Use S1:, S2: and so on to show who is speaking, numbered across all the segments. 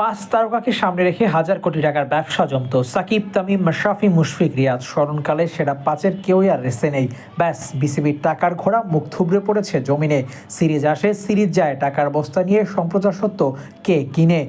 S1: পাঁচ তারকাকে সামনে রেখে হাজার কোটি টাকার ব্যবসা জমত। সাকিব, তামিম মাশরাফি মুশফিক, রিয়াজ স্মরণকালে সেটা পাঁচের কেউই আর রেসে নেই। ব্যাস, বিসিবির টাকার ঘোড়া মুখ থুবড়ে পড়েছে জমিনে। সিরিজ আসে, সিরিজ যায়, টাকার বস্তা নিয়ে সম্প্রচার সত্য কে কিনে?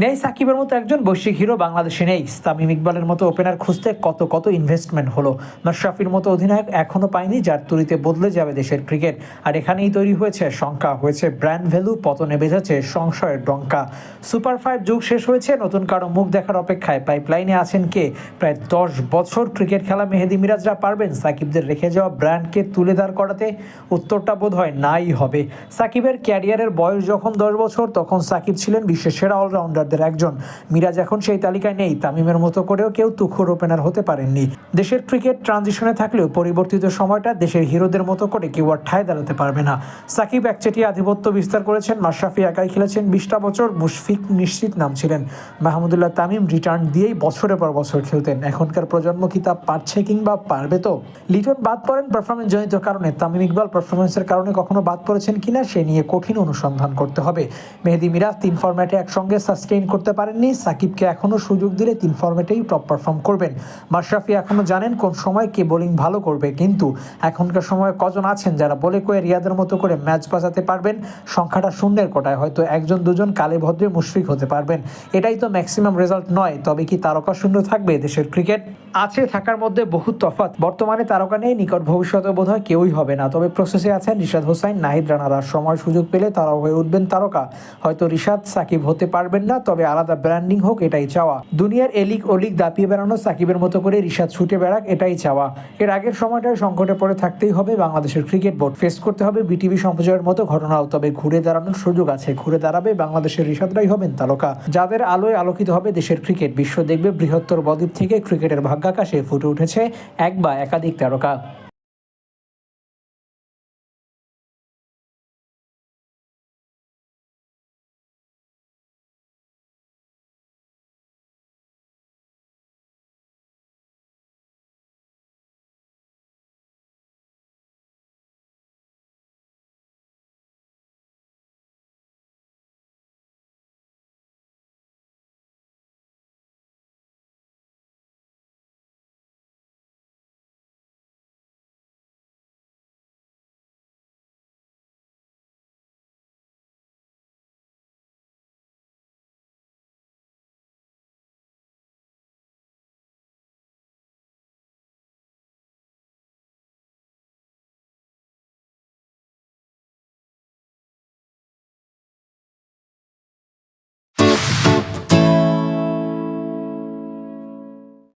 S1: নেই সাকিবের মতো একজন বৈশ্বিক হিরো বাংলাদেশে নেই। তামিম ইকবালের মতো ওপেনার খুঁজতে কত কত ইনভেস্টমেন্ট হলো? মাশরাফির মতো অধিনায়ক এখনও পায়নি, যার তুরিতে বদলে যাবে দেশের ক্রিকেট আর এখানেই তৈরি হয়েছে, শঙ্কা হয়েছে ব্র্যান্ড ভ্যালু পতনে বেঁধেছে সংশয়ের ডঙ্কা। সুপার ফাইভ যুগ শেষ হয়েছে, নতুন কারও মুখ দেখার অপেক্ষায় পাইপলাইনে আছেন কে? প্রায় দশ বছর ক্রিকেট খেলা মেহেদি মিরাজরা পারবেন সাকিবদের রেখে যাওয়া ব্র্যান্ডকে তুলে দাঁড় করাতে। উত্তরটা বোধ হয় নাই হবে। সাকিবের ক্যারিয়ারের বয়স যখন দশ বছর, তখন সাকিব ছিলেন বিশ্বের সেরা অলরাউন্ডারদের একজন। মিরাজ এখন সেই তালিকায় নেই। তামিমের মতো করেও কেউ তুখোর ওপেনার হতে পারেননি। দেশের ক্রিকেট ট্রানজিশনে থাকলেও পরিবর্তিত সময়টা দেশের হিরোদের মতো করে কেউ আর ঠায় দাঁড়াতে পারবে না। সাকিব একচেটিয়া আধিপত্য বিস্তার করেছেন। মাশরাফি একাই খেলেছেন বিশটা বছর। মুশফিক নিশ্চিত নাম ছিলেন মাহমুদুল্লাহ তামিম রিটার্ন দিয়েই বছরের পর বছর খেলতেন। এখনকার প্রজন্ম কি তা পারছে কিংবা পারবে তো? লিটন বাদ পড়েন পারফরমেন্স জনিত কারণে। তামিম ইকবাল পারফরমেন্সের কারণে কখনো বাদ পড়েছেন কিনা সে নিয়ে কঠিন অনুসন্ধান করতে হবে। মেহেদি মিরাজ তিন ফরম্যাটে একসঙ্গে সাস্টেইন করতে পারেননি। সাকিবকে এখনও সুযোগ দিলে তিন ফরম্যাটেই টপ পারফর্ম করবেন। মাশরাফি এখনও জানেন কোন সময় কে বোলিং ভালো করবে, কিন্তু এখনকার সময়ে কজন আছেন যারা বলে কয়ে রিয়াদের মতো করে ম্যাচ বাজাতে পারবেন? সংখ্যাটা শূন্যের কোটায়, হয়তো একজন, দুজন কালে ভদ্রে মুশফিক হতে পারবেন। এটাই তো ম্যাক্সিমাম রেজাল্ট নয়, তবে কি তারকা শূন্য থাকবে দেশের ক্রিকেট আছে থাকার মধ্যে বহু তফাৎ। বর্তমানে তারকা নেই, নিকট ভবিষ্যতে বোধ হয় কেউই হবে না। তবে প্রসেসে আছেন রিশাদ হোসাইন, নাহিদ রানারা। সময় সুযোগ পেলে তারাও হয়ে উঠবেন তারকা। হয়তো রিশাদ, সাকিব হতে পারবেন না তবে আলাদা ব্র্যান্ডিং হোক, এটাই চাওয়া। দুনিয়ার এলিক ওলিক দাপিয়ে বেড়ানো সাকিবের মতো করে রিশাদ ছুটে বেড়াক, এটাই চাওয়া। এর আগের সময়টায় সংকটে পড়ে থাকতেই হবে বাংলাদেশের ক্রিকেট বোর্ড। ফেস করতে হবে বিটিভি সম্প্রচারের মতো ঘটনাও, তবে ঘুরে দাঁড়ানোর সুযোগ আছে। ঘুরে দাঁড়াবে বাংলাদেশের রিশাদরাই হবেন তারকা। যাদের আলোয় আলোকিত হবে দেশের ক্রিকেট, বিশ্ব দেখবে বৃহত্তর বদ্বীপ থেকে ক্রিকেটের ভাগ্যাকাশে ফুটে উঠেছে এক বা একাধিক তারকা।